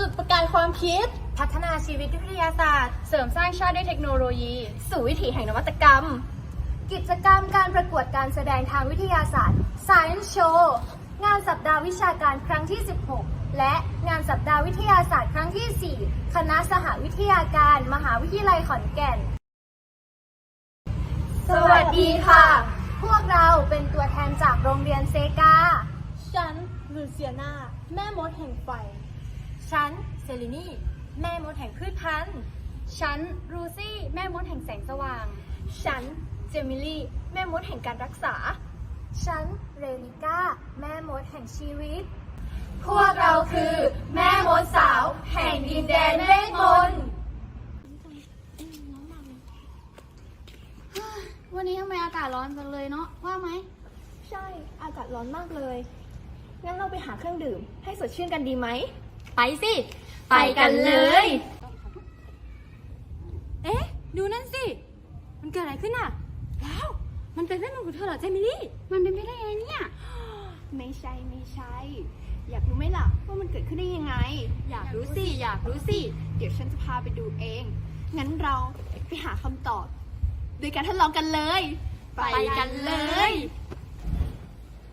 จุดประกายความคิด พัฒนาชีวิตด้วยวิทยาศาสตร์ เสริมสร้างชาติด้วยเทคโนโลยี สู่วิถีแห่งนวัตกรรม กิจกรรมการประกวดการแสดงทางวิทยาศาสตร์ Science Show งานสัปดาห์วิชาการครั้งที่ 16 และงานสัปดาห์วิทยาศาสตร์ครั้งที่ 4 คณะสหวิทยาการ มหาวิทยาลัยขอนแก่น สวัสดีค่ะ พวกเราเป็นตัวแทนจากโรงเรียนเซกา ฉันลูเซียนา แม่มดแห่งไฟ ฉันเซลินีแม่มดแห่งพืชพันธุ์ ฉันรูซี่ แม่มดแห่งแสงสว่าง ฉันเจมิลี่ แม่มดแห่งการรักษา ฉันเรนิก้า แม่มดแห่งชีวิต พวกเราคือแม่มดสาว แห่งดินแดนเวทมนต์วันนี้ทำไมอากาศร้อนจังเลยเนาะว่าไหม ใช่ อากาศร้อนมากเลย งั้นเราไปหาเครื่องดื่ม ให้สดชื่นกันดีไหม ไปสิ ไปกันเลย เอ๊ะ ดูนั่นสิ มันเกิดอะไรขึ้นอะ ว้าว มันเป็นเวทมนต์ของเธอเหรอเจมิลี่ มันเป็นไปได้ไงเนี่ย ไม่ใช่ไม่ใช่ อยากรู้ไหมล่ะว่ามันเกิดขึ้นได้ยังไง อยากรู้สิ อยากรู้สิ เดี๋ยวฉันจะพาไปดูเอง งั้นเราไปหาคำตอบ โดยการทดลองกันเลย ไปกันเลย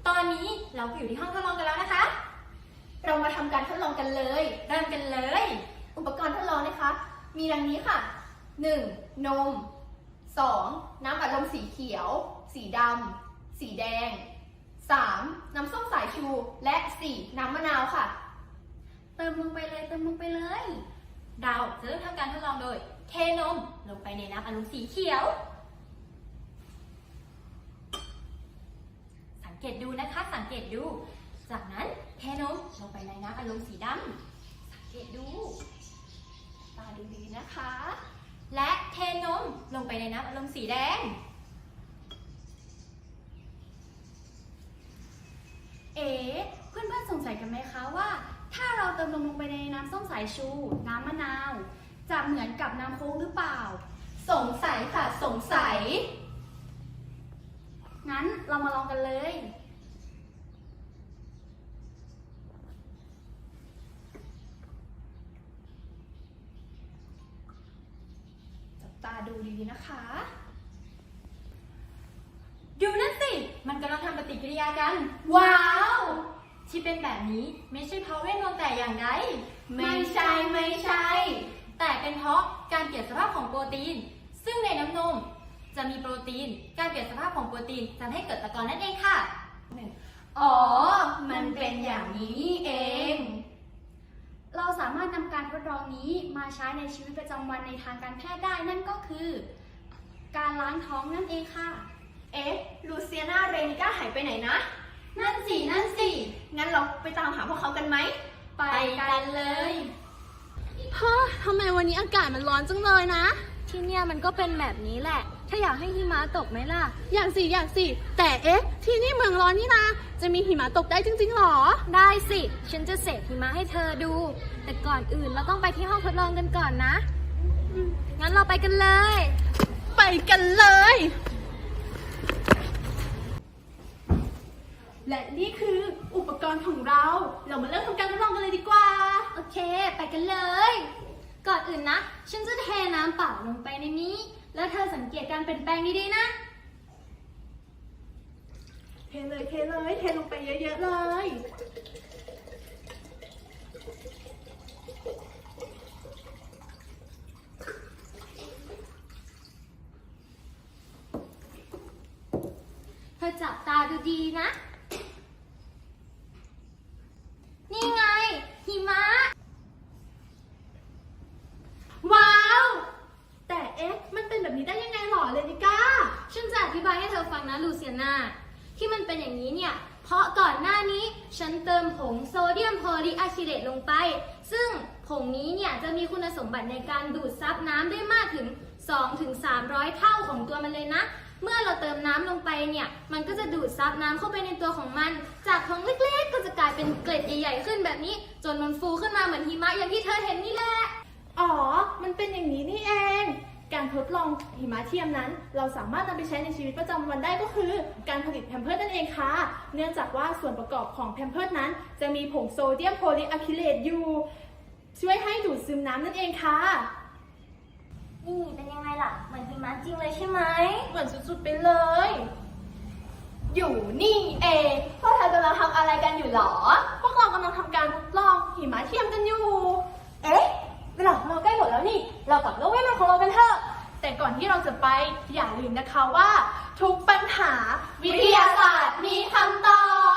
ตอนนี้เราก็อยู่ที่ห้องทดลองกันแล้วนะคะ เรามาทำการทดลองกันเลย เริ่มกันเลย อุปกรณ์ทดลองนะคะ มีดังนี้ค่ะ 1. นม 2. น้ำอัดลมสีเขียว สีดำ สีแดง 3. น้ำส้มสายชู และ 4. น้ำมะนาวค่ะ เติมลงไปเลย เติมลงไปเลย ดาวจะเริ่มทำการทดลองโดย เทนมลงไปในน้ำอารมสีเขียว สังเกตดูนะคะ สังเกตดู จากนั้นเทนมลงไปในน้ำอารมณ์สีดำสังเกตดู ตาดูดีนะคะ และเทนมลงไปในน้ำอารมณ์สีแดง เอ๋เพื่อนๆสงสัยกันไหมคะว่า ถ้าเราเติมนมลงไปในน้ำส้มสายชู น้ำมะนาว จะเหมือนกับน้ำโค้กหรือเปล่า สงสัยค่ะสงสัย งั้นเรามาลองกันเลยาดูดีๆนะคะ ดูนั่นสิ มันกำลังทำปฏิกิริยากัน ว้าว ที่เป็นแบบนี้ไม่ใช่เพราะเวทมนต์แต่อย่างใด ไม่ใช่ไม่ใช่ แต่เป็นเพราะการเปลี่ยนสภาพของโปรตีน ซึ่งในน้ำนมจะมีโปรตีน การเปลี่ยนสภาพของโปรตีนจะทำให้เกิดตะกอนนั่นเองค่ะ อ๋อ มันเป็นอย่างนี้เอง เราสามารถนำการ ทดลองนี้มาใช้ในชีวิตประจำวันในทางการแพทย์ได้นั่นก็คือ การล้างท้องนั่นเองค่ะ เอ๊ะ ลูเซียนาเรนิก้าหายไปไหนนะ นั่นสิ นั่นสิ งั้นเราไปตามหาพวกเขากันไหม ไปกันเลย พ่อทำไมวันนี้อากาศมันร้อนจังเลยนะ ที่เนี่ยมันก็เป็นแบบนี้แหละ ถ้าอยากให้หิมะตกไหมล่ะ อยากสิอยากสิ แต่เอ๊ะ ที่นี่เมืองร้อนนี่นะจะมีหิมะตกได้จริงๆหรอ ได้สิ ฉันจะเสกหิมะให้เธอดู แต่ก่อนอื่นเราต้องไปที่ห้องทดลองกันก่อนนะอืมงั้นเราไปกันเลย ไปกันเลย และนี่คืออุปกรณ์ของเรา เรามาเริ่มทำการทดลองกันเลยดีกว่า โอเค ไปกันเลย ก่อนอื่นนะ ฉันจะเทน้ำเปล่าลงไปในนี้ แล้วเธอสังเกตการเปลี่ยนแปลงดีๆนะ เทเลยเทเลยเทลงไปเยอะๆเลย เธอจับตาดูดีนะ นี่ไง หิมะ ว้าว แต่เอ๊ะ มั นี้ได้ยังไงหรอเลนิก้า ฉันจะอธิบายให้เธอฟังนะลูเซียนาที่มันเป็นอย่างนี้เนี่ย เพราะก่อนหน้านี้ฉันเติมผงโซเดียมโพลีอะคริเลตลงไป ซึ่งผงนี้เนี่ยจะมีคุณสมบัติในการดูดซับน้ำได้มากถึง 2-300 เท่าของตัวมันเลยนะ เมื่อเราเติมน้ำลงไปเนี่ย มันก็จะดูดซับน้ำเข้าไปในตัวของมัน จากผงเล็กๆ ก็จะกลายเป็นเกล็ดใหญ่ๆขึ้นแบบนี้ จนมันฟูขึ้นมาเหมือนหิมะอย่างที่เธอเห็นนี่แหละ อ๋อ มันเป็นอย่างนี้นี่เอง การทดลองหิมะเทียมนั้น เราสามารถนำไปใช้ในชีวิตประจำวันได้ก็คือ การผลิตแพมเพิร์สนั่นเองค่ะ เนื่องจากว่าส่วนประกอบของแพมเพิร์สนั้น จะมีผงโซเดียมโพลีอะคริเลตอยู่ ช่วยให้ดูดซึมน้ำนั่นเองค่ะ นี่เป็นยังไงล่ะ เหมือนหิมะจริงเลยใช่ไหม เหมือนสุดๆไปเลย อยู่นี่เองพวกเธอกำลังทำอะไรกันอยู่หรอ นะคะว่า ทุกปัญหาวิทยาศาสตร์มีคำตอบ